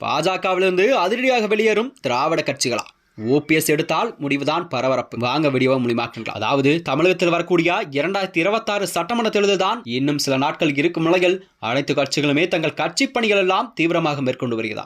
பாஜகவிலிருந்து அதிரடியாக வெளியேறும் திராவிட கட்சிகளா ஓபிஎஸ் எடுத்தால் முடிவுதான் பரபரப்பு. வாங்க வீடியோவை முடிமாக்கலாம் அதாவது தமிழகத்தில் வரக்கூடிய இரண்டாயிரத்தி இருபத்தாறு சட்டமன்ற தேர்தல் தான் இன்னும் சில நாட்கள் இருக்கும் நிலையில் அனைத்து கட்சிகளுமே தங்கள் கட்சி பணிகள் எல்லாம் தீவிரமாக மேற்கொண்டு வருகிறதா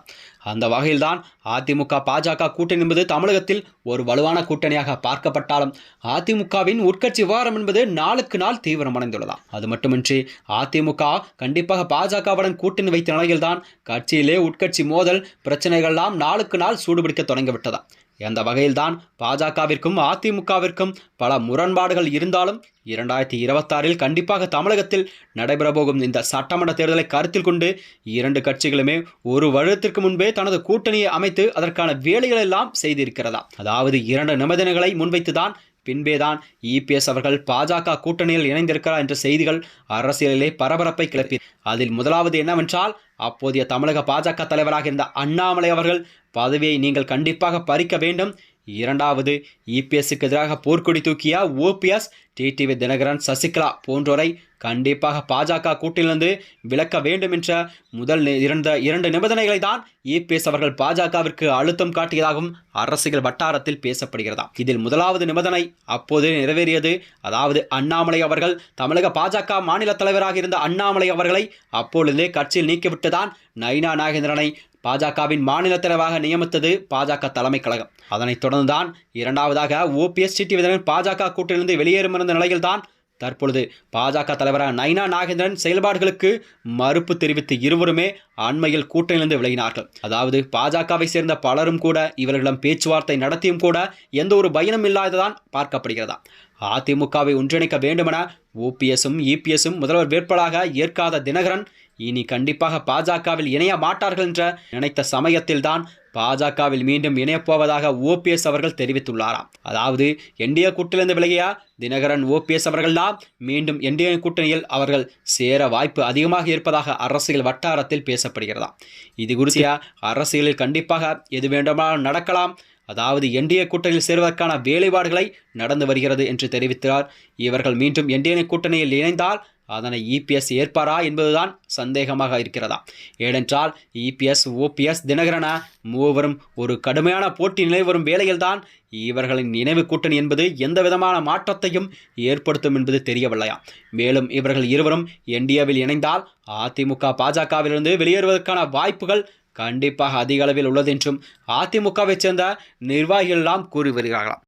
அந்த வகையில்தான் அதிமுக பாஜக கூட்டணி என்பது தமிழகத்தில் ஒரு வலுவான கூட்டணியாக பார்க்கப்பட்டாலும் அதிமுகவின் உட்கட்சி விவகாரம் என்பது நாளுக்கு நாள் தீவிரமடைந்துள்ளதாம். அது மட்டுமின்றி அதிமுக கண்டிப்பாக பாஜகவுடன் கூட்டணி வைத்த நிலையில்தான் கட்சியிலே உட்கட்சி மோதல் பிரச்சனைகள்லாம் நாளுக்கு நாள் சூடுபிடிக்க தொடங்கிவிட்டதா எந்த வகையில்தான் பாஜகவிற்கும் அதிமுகவிற்கும் பல முரண்பாடுகள் இருந்தாலும் இரண்டாயிரத்தி இருபத்தாறில் கண்டிப்பாக தமிழகத்தில் நடைபெறப்போகும் இந்த சட்டமன்ற தேர்தலை கருத்தில் கொண்டு இரண்டு கட்சிகளுமே ஒரு வருடத்திற்கு முன்பே தனது கூட்டணியை அமைத்து அதற்கான வேலைகளெல்லாம் செய்திருக்கிறதா? அதாவது இரண்டு நிபந்தனைகளை முன்வைத்துதான் பின்பேதான் இபிஎஸ் அவர்கள் பாஜக கூட்டணியில் இணைந்திருக்கிறார் என்ற செய்திகள் அரசியலிலே பரபரப்பை கிளப்பி. அதில் முதலாவது என்னவென்றால் அப்போதைய தமிழக பாஜக தலைவராக இருந்த அண்ணாமலை அவர்கள் பதவியை நீங்கள் கண்டிப்பாக பறிக்க வேண்டும். இரண்டாவது இபிஎஸ்க்கு எதிராக போர்க்கொடி தூக்கிய ஓபிஎஸ் டிடிவி தினகரன் சசிகலா போன்றோரை கண்டிப்பாக பாஜக கூட்டிலிருந்து விலக்க வேண்டும் என்ற முதல் நி- இரண்டு இரண்டு நிபந்தனைகளை தான் இபிஎஸ் அவர்கள் பாஜகவிற்கு அழுத்தம் காட்டியதாகவும் அரசியல் வட்டாரத்தில் பேசப்படுகிறதா. இதில் முதலாவது நிபந்தனை அப்போது நிறைவேறியது. அதாவது அண்ணாமலை அவர்கள் தமிழக பாஜக மாநில தலைவராக இருந்த அண்ணாமலை அவர்களை அப்பொழுதே கட்சியில் நீக்கிவிட்டுதான் நைனா நாகேந்திரனை பாஜகவின் மாநில தலைவராக நியமித்தது பாஜக தலைமை கழகம். அதனைத் தொடர்ந்துதான் இரண்டாவதாக ஓபிஎஸ் சிட்டிவிதன் பாஜக கூட்டிலிருந்து வெளியேறும் இருந்த நிலையில்தான் தற்பொழுது பாஜக தலைவராக நைனா நாகேந்திரன் செயல்பாடுகளுக்கு மறுப்பு தெரிவித்து இருவருமே அண்மையில் கூட்டணியிலிருந்து விலகினார்கள். அதாவது பாஜகவை சேர்ந்த பலரும் கூட இவர்களிடம் பேச்சுவார்த்தை நடத்தியும் கூட எந்த ஒரு பயனும் இல்லாததான் பார்க்கப்படுகிறதா. அதிமுகவை ஒன்றிணைக்க வேண்டுமென ஓபிஎஸும் இபிஎஸும் முதல்வர் வேட்பாளராக ஏற்காத தினகரன் இனி கண்டிப்பாக பாஜகவில் இணைய மாட்டார்கள் என்ற நினைத்த சமயத்தில்தான் பாஜகவில் மீண்டும் இணையப் போவதாக ஓபிஎஸ் அவர்கள் தெரிவித்துள்ளாராம். அதாவது என்டிஏ கூட்டிலிருந்து விலகியா தினகரன் ஓபிஎஸ் அவர்கள்தான் மீண்டும் என்டிஏ கூட்டணியில் அவர்கள் சேர வாய்ப்பு அதிகமாக இருப்பதாக அரசியல் வட்டாரத்தில் பேசப்படுகிறதா இது குறித்த அரசியலில் கண்டிப்பாக எது வேண்டுமானாலும் நடக்கலாம். அதாவது என்டிஏ கூட்டணியில் சேருவதற்கான வேலைப்பாடுகளை நடந்து வருகிறது என்று தெரிவித்தார். இவர்கள் மீண்டும் என்டிஏ கூட்டணியில் இணைந்தால் அதனை இபிஎஸ் ஏற்பாரா என்பதுதான் சந்தேகமாக இருக்கிறதா? ஏனென்றால் இபிஎஸ் ஓபிஎஸ் தினகரன மூவரும் ஒரு கடுமையான போட்டி நிலை வரும் வேளையில்தான் இவர்களின் நினைவு கூட்டணி என்பது எந்த விதமான மாற்றத்தையும் ஏற்படுத்தும் என்பது தெரியவில்லையா? மேலும் இவர்கள் இருவரும் என்டிஏவில் இணைந்தால் அதிமுக பாஜகவிலிருந்து வெளியேறுவதற்கான வாய்ப்புகள் கண்டிப்பாக அதிக அளவில் உள்ளது என்றும் அதிமுகவைச் சேர்ந்த நிர்வாகிகள் எல்லாம் கூறி வருகிறார்களாம்